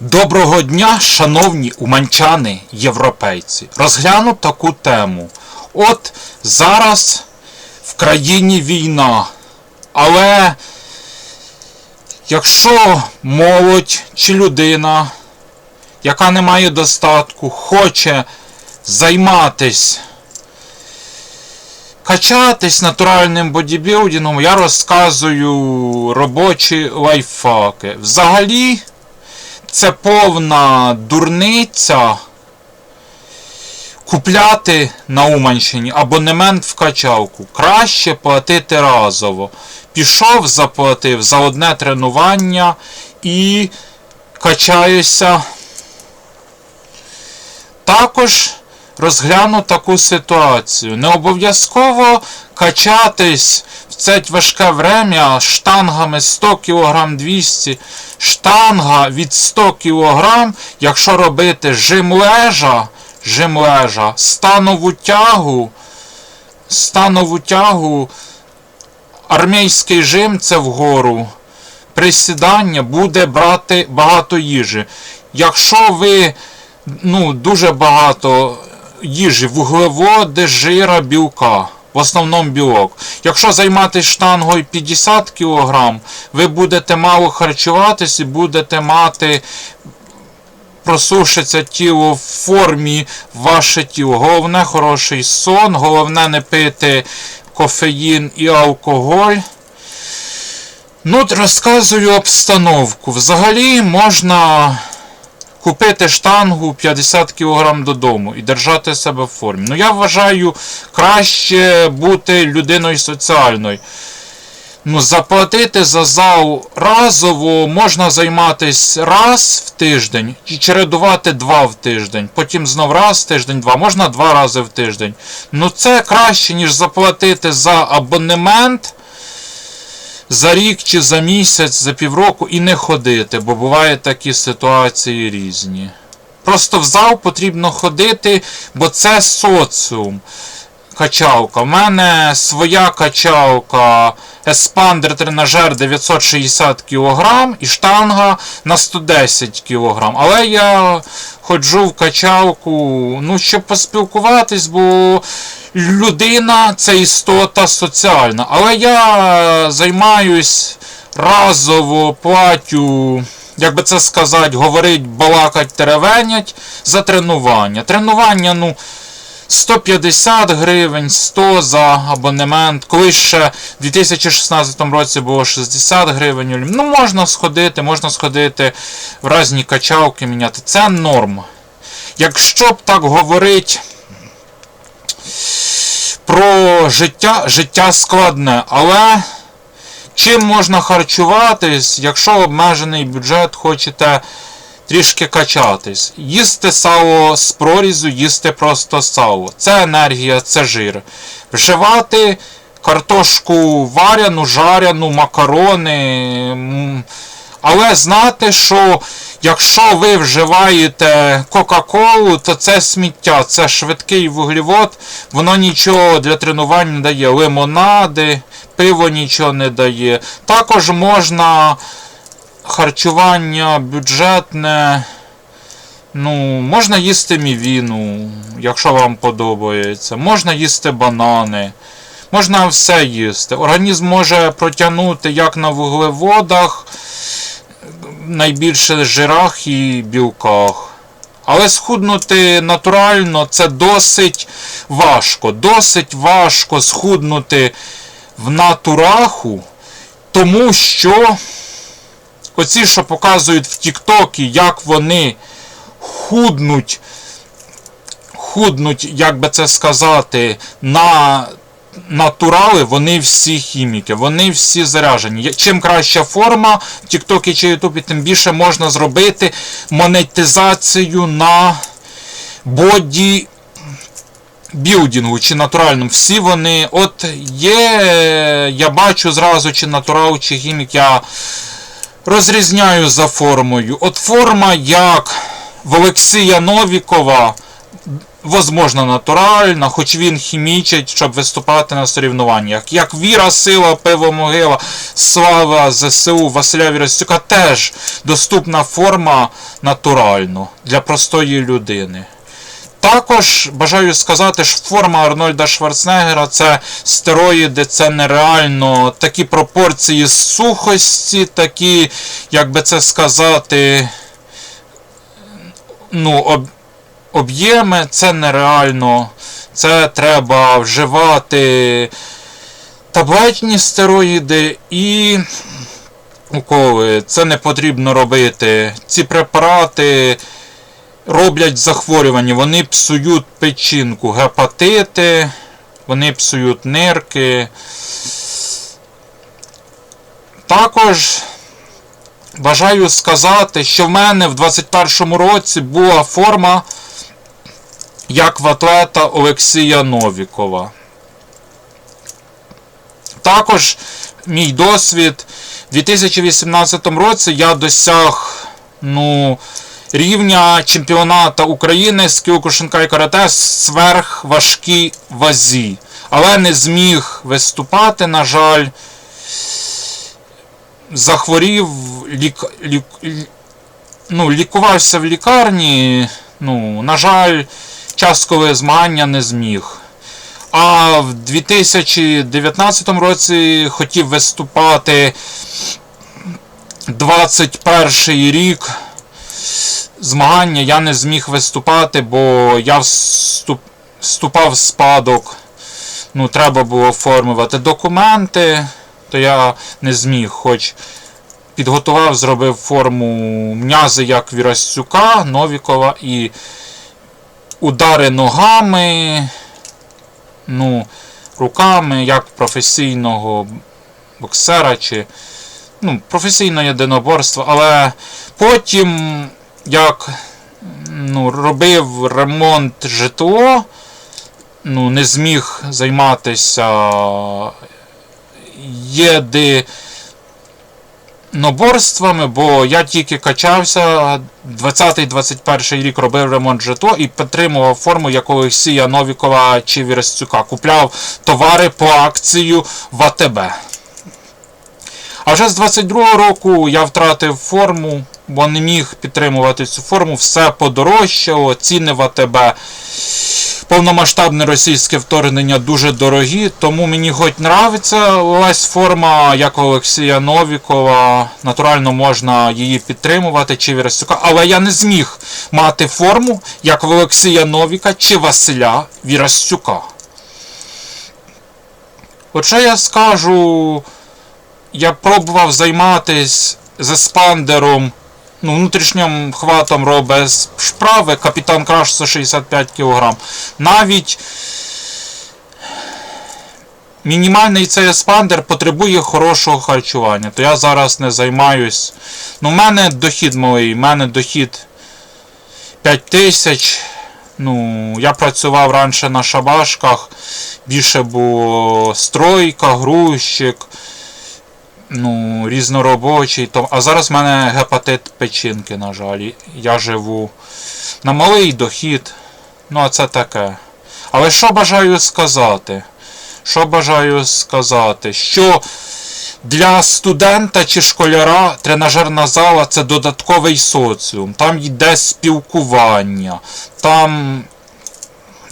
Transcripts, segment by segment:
Доброго дня, шановні уманчани, європейці. Розгляну таку тему. От зараз в країні війна. Але якщо молодь чи людина, яка не має достатку, хоче займатись, качатись натуральним бодібілдингом, я розказую робочі лайфхаки. Взагалі це повна дурниця купляти на Уманщині абонемент в качалку. Краще платити разово. Пішов, заплатив за одне тренування і качаюся. Також розгляну таку ситуацію. Не обов'язково качатись в це важке время штангами 100 кг 200 штанга від 100 кг, якщо робити жим лежа, жим лежа, станову тягу, станову тягу, армійський жим це вгору. Присідання буде брати багато їжі. Якщо ви ну, дуже багато їжі, вуглеводи, жира, білка. В основному білок. Якщо займатися штангою 50 кг, ви будете мало харчуватись і будете мати просушиться тіло в формі ваше тіло. Головне хороший сон, головне не пити кофеїн і алкоголь. Ну, розказую обстановку. Взагалі можна купити штангу 50 кг додому і держати себе в формі. Ну, я вважаю, краще бути людиною соціальною. Ну, заплатити за зал разово можна займатися раз в тиждень і чередувати два в тиждень. Потім знов раз в тиждень, два. Можна два рази в тиждень. Ну це краще, ніж заплатити за абонемент за рік чи за місяць, за півроку і не ходити, бо бувають такі ситуації різні. Просто в зал потрібно ходити, бо це соціум. Качалка. У мене своя качалка еспандер тренажер 960 кг і штанга на 110 кг. Але я ходжу в качалку, ну, щоб поспілкуватись, бо людина це істота соціальна. Але я займаюсь разово платю. Як би це сказати, говорить, балакать, теревенять за тренування. Тренування, ну, 150 гривень, 100 за абонемент. Колись ще в 2016 році було 60 гривень. Ну, можна сходити, можна сходити в різні качалки міняти. Це норма. Якщо б так говорить про життя, життя складне, але чим можна харчуватись, якщо обмежений бюджет, хочете трішки качатись. Їсти сало з прорізу, їсти просто сало. Це енергія, це жир. Вживати картошку варяну, жаряну, макарони. Але знати, що якщо ви вживаєте Кока-Колу, то це сміття, це швидкий вуглевод, воно нічого для тренувань не дає. Лимонади, пиво нічого не дає. Також можна харчування бюджетне. Ну, можна їсти мівіну, якщо вам подобається. Можна їсти банани. Можна все їсти. Організм може протягнути як на вуглеводах, найбільше жирах і білках. Але схуднути натурально це досить важко. Досить важко схуднути в натураху, тому що оці, що показують в Тіктокі, як вони худнуть, худнуть, як би це сказати, на натурали, вони всі хіміки, вони всі заряжені. Чим краща форма в Тіктокі чи Ютубі, тим більше можна зробити монетизацію на боді білдингу чи натуральному. Всі вони, от є, я бачу зразу, чи натурал, чи хімік, я розрізняю за формою. От форма, як в Олексія Новікова, возможно, натуральна, хоч він хімічить, щоб виступати на соревнованнях. Як Віра Сила, Пиво Могила, Слава ЗСУ, Василя Віростюка теж доступна форма натурально для простої людини. Також бажаю сказати, що форма Арнольда Шварценеггера це стероїди, це нереально такі пропорції сухості, такі, як би це сказати, ну, об, об'єми, це нереально. Це треба вживати таблетні стероїди і уколи. Це не потрібно робити. Ці препарати роблять захворювання, вони псують печінку, гепатити, вони псують нирки. Також бажаю сказати, що в мене в 21 році була форма як в атлета Олексія Новікова. Також мій досвід у 2018 році я досяг ну, рівня чемпіоната України з Кіокушинка і карате сверхважкій вазі. Але не зміг виступати, на жаль. Захворів, лік, лік, ну, лікувався в лікарні. Ну, на жаль, часткове змагання не зміг. А в 2019 році хотів виступати 21 рік змагання я не зміг виступати, бо я вступ, вступав в спадок. Ну, треба було оформлювати документи, то я не зміг, хоч підготував, зробив форму м'язи як Вірастюка, Новікова і удари ногами, ну, руками, як професійного боксера чи ну, професійне єдиноборство, але потім, як ну, робив ремонт ЖТО, ну, не зміг займатися єдиноборствами, бо я тільки качався, 20-21 рік робив ремонт ЖТО і підтримував форму як Олексія Новікова чи Вірастюка. Купляв товари по акцію в АТБ. А вже з 22-го року я втратив форму, бо не міг підтримувати цю форму. Все подорожчало, ціни в АТБ. Повномасштабне російське вторгнення дуже дорогі, тому мені хоч нравиться ось форма, як Олексія Новікова. Натурально можна її підтримувати чи Вірастюка, але я не зміг мати форму, як в Олексія Новіка чи Василя Вірастюка. От що я скажу, я пробував займатися з еспандером, ну, внутрішнім хватом робить шправи, капітан Краш 165 кг. Навіть мінімальний цей еспандер потребує хорошого харчування. То я зараз не займаюсь. Ну, в мене дохід малий, в мене дохід 5 тисяч. Ну, я працював раніше на шабашках, більше було стройка, грузчик, ну, різноробочий. То, а зараз в мене гепатит печінки, на жаль. Я живу на малий дохід. Ну, а це таке. Але що бажаю сказати? Що бажаю сказати? Що для студента чи школяра тренажерна зала це додатковий соціум. Там йде спілкування, там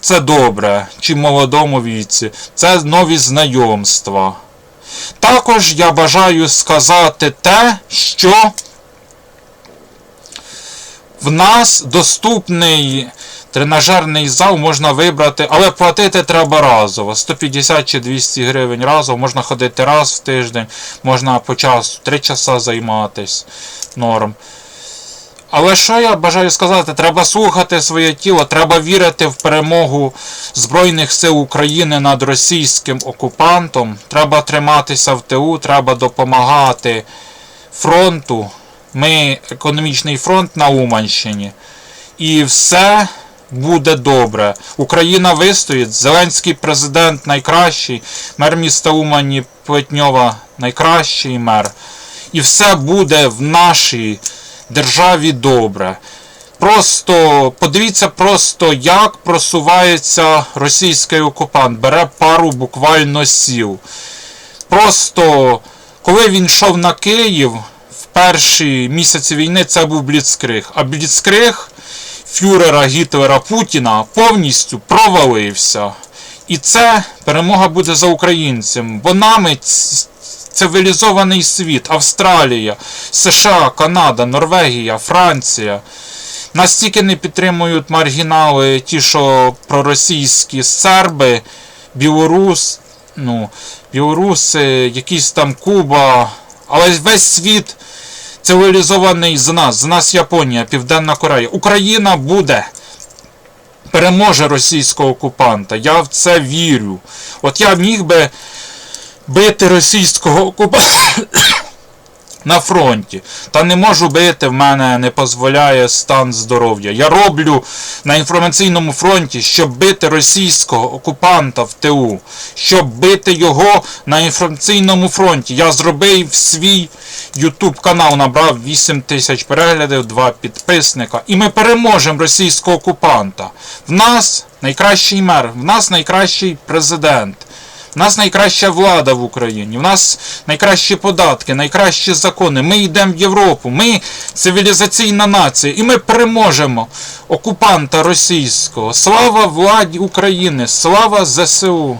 це добре, чи молодому віці, це нові знайомства. Також я бажаю сказати те, що в нас доступний тренажерний зал можна вибрати, але платити треба разово. 150 чи 200 гривень разово, можна ходити раз в тиждень, можна по часу 3 часа займатись. Норм. Але що я бажаю сказати, треба слухати своє тіло, треба вірити в перемогу Збройних сил України над російським окупантом. Треба триматися в ТУ, треба допомагати фронту. Ми економічний фронт на Уманщині. І все буде добре. Україна вистоїть. Зеленський президент найкращий, мер міста Умані Плетньова найкращий мер. І все буде в нашій державі добре. Просто подивіться просто, як просувається російський окупант. Бере пару буквально сіл. Просто коли він йшов на Київ в перші місяці війни, це був Бліцкриг. А Бліцкриг фюрера Гітлера Путіна повністю провалився. І це перемога буде за українцем. Бо нами цивілізований світ, Австралія, США, Канада, Норвегія, Франція. Настільки не підтримують маргінали, ті, що проросійські серби, білорус, ну, білоруси, якісь там Куба, але весь світ цивілізований з нас. З нас Японія, Південна Корея. Україна буде. Переможе російського окупанта. Я в це вірю. От я міг би бити російського окупанта на фронті. Та не можу бити, в мене не дозволяє стан здоров'я. Я роблю на інформаційному фронті, щоб бити російського окупанта в ТУ, щоб бити його на інформаційному фронті. Я зробив свій YouTube канал, набрав 8 тисяч переглядів, 2 підписника. І ми переможемо російського окупанта. В нас найкращий мер, в нас найкращий президент. В нас найкраща влада в Україні, в нас найкращі податки, найкращі закони. Ми йдемо в Європу, ми цивілізаційна нація, і ми переможемо окупанта російського. Слава владі України, слава ЗСУ!